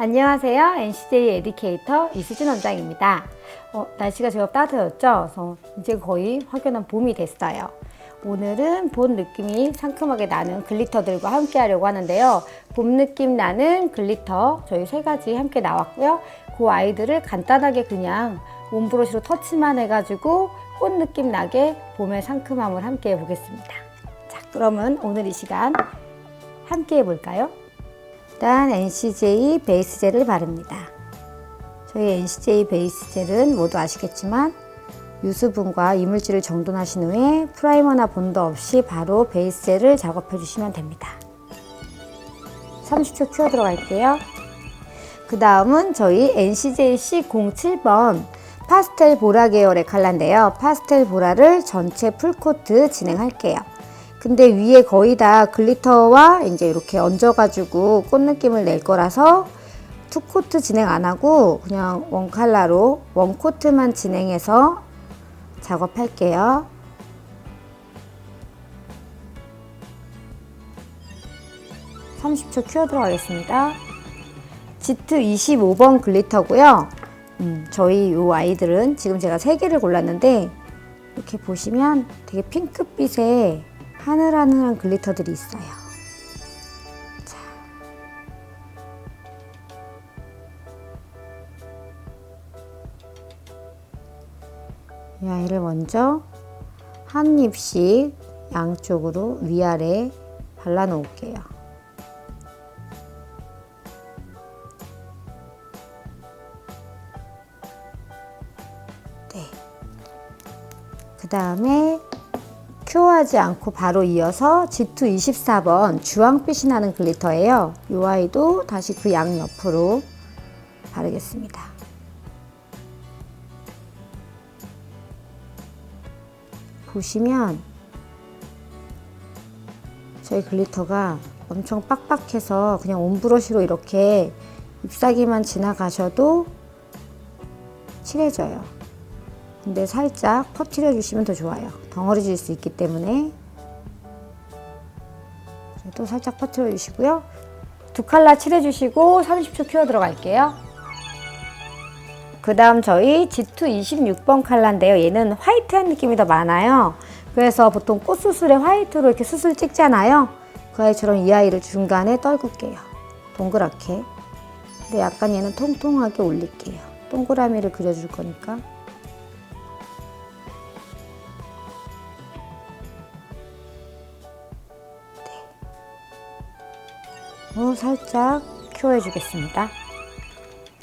안녕하세요. NCJ 에듀케이터 이수진 원장입니다. 어, 날씨가 제법 따뜻해졌죠? 그래서 이제 거의 확연한 봄이 됐어요. 오늘은 봄 느낌이 상큼하게 나는 글리터들과 함께 하려고 하는데요. 봄 느낌 나는 글리터 저희 세 가지 함께 나왔고요. 그 아이들을 간단하게 그냥 몸브러쉬로 터치만 해가지고 꽃 느낌 나게 봄의 상큼함을 함께 해보겠습니다. 자, 그러면 오늘 이 시간 함께 해볼까요? 일단 NCJ 베이스 젤을 바릅니다. 저희 NCJ 베이스 젤은 모두 아시겠지만 유수분과 이물질을 정돈하신 후에 프라이머나 본드 없이 바로 베이스 젤을 작업해 주시면 됩니다. 30초 큐어 들어갈게요. 그 다음은 저희 NCJC 07번 파스텔 보라 계열의 컬러인데요. 파스텔 보라를 전체 풀코트 진행할게요. 근데 위에 거의 다 글리터와 이제 이렇게 얹어가지고 꽃 느낌을 낼 거라서 투 코트 진행 안 하고 그냥 원 컬러로 원 코트만 진행해서 작업할게요. (30초) 큐어 들어가겠습니다 지트 25번 글리터고요 음, 저희 요 아이들은 지금 제가 세 개를 골랐는데 이렇게 보시면 되게 핑크빛의 하늘하늘한 글리터들이 있어요. 자. 이 아이를 먼저 한 입씩 양쪽으로 위아래 발라 놓을게요. 네. 그 다음에 큐어하지 않고 바로 이어서 G2 24번 주황빛이 나는 글리터예요. 이 아이도 다시 그 양 옆으로 바르겠습니다. 보시면 저희 글리터가 엄청 빡빡해서 그냥 온브러쉬로 이렇게 잎사귀만 지나가셔도 칠해져요. 근데 살짝 퍼뜨려 주시면 더 좋아요. 덩어리질 수 있기 때문에 또 살짝 퍼뜨려 주시고요. 두 칼라 칠해 주시고 30초 큐어 들어갈게요. 그 다음 저희 G2 26번 칼라인데요. 얘는 화이트한 느낌이 더 많아요. 그래서 보통 꽃수술에 화이트로 이렇게 수술 찍잖아요. 그 아이처럼 이 아이를 중간에 떨굴게요. 동그랗게. 근데 약간 얘는 통통하게 올릴게요. 동그라미를 그려줄 거니까. 어, 살짝 큐어해 주겠습니다.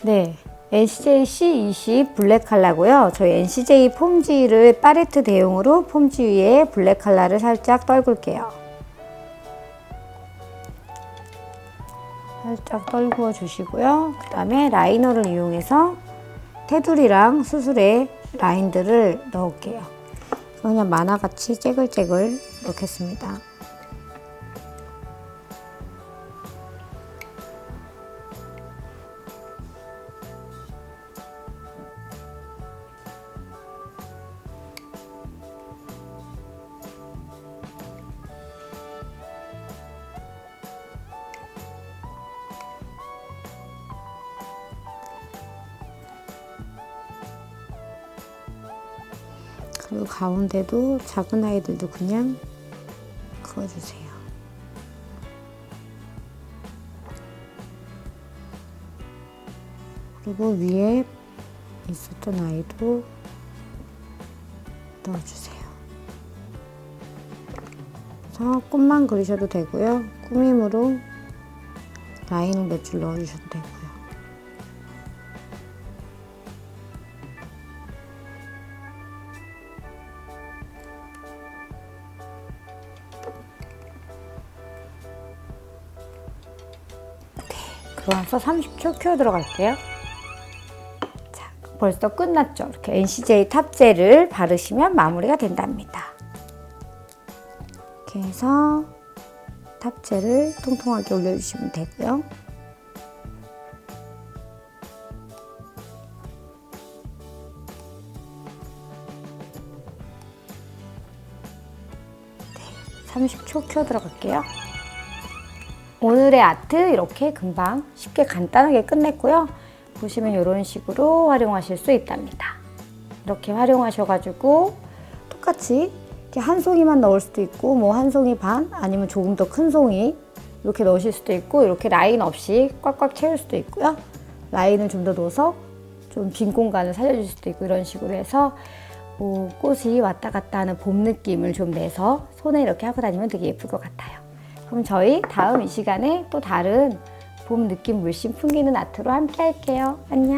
네. NCJ C20 블랙 컬러고요. 저희 NCJ 폼지를 파레트 대용으로 폼지 위에 블랙 컬러를 살짝 떨굴게요. 살짝 떨구어 주시고요. 그 다음에 라이너를 이용해서 테두리랑 수술에 라인들을 넣을게요. 그냥 만화같이 째글째글 넣겠습니다. 그리고 가운데도 작은 아이들도 그냥 그어주세요. 그리고 위에 있었던 아이도 넣어주세요. 그래서 꽃만 그리셔도 되고요. 꾸밈으로 라인을 몇 줄 넣어주셔도 되고 들어와서 30초 큐어 들어갈게요. 자, 벌써 끝났죠? 이렇게 NCJ 탑젤을 바르시면 마무리가 된답니다. 이렇게 해서 탑젤을 통통하게 올려주시면 되고요. 네, 30초 큐어 들어갈게요. 오늘의 아트 이렇게 금방 쉽게 간단하게 끝냈고요. 보시면 이런 식으로 활용하실 수 있답니다. 이렇게 활용하셔가지고 똑같이 이렇게 한 송이만 넣을 수도 있고 뭐 한 송이 반 아니면 조금 더 큰 송이 이렇게 넣으실 수도 있고 이렇게 라인 없이 꽉꽉 채울 수도 있고요. 라인을 좀 더 넣어서 좀 빈 공간을 살려줄 수도 있고 이런 식으로 해서 뭐 꽃이 왔다 갔다 하는 봄 느낌을 좀 내서 손에 이렇게 하고 다니면 되게 예쁠 것 같아요. 그럼 저희 다음 이 시간에 또 다른 봄 느낌 물씬 풍기는 아트로 함께 할게요. 안녕.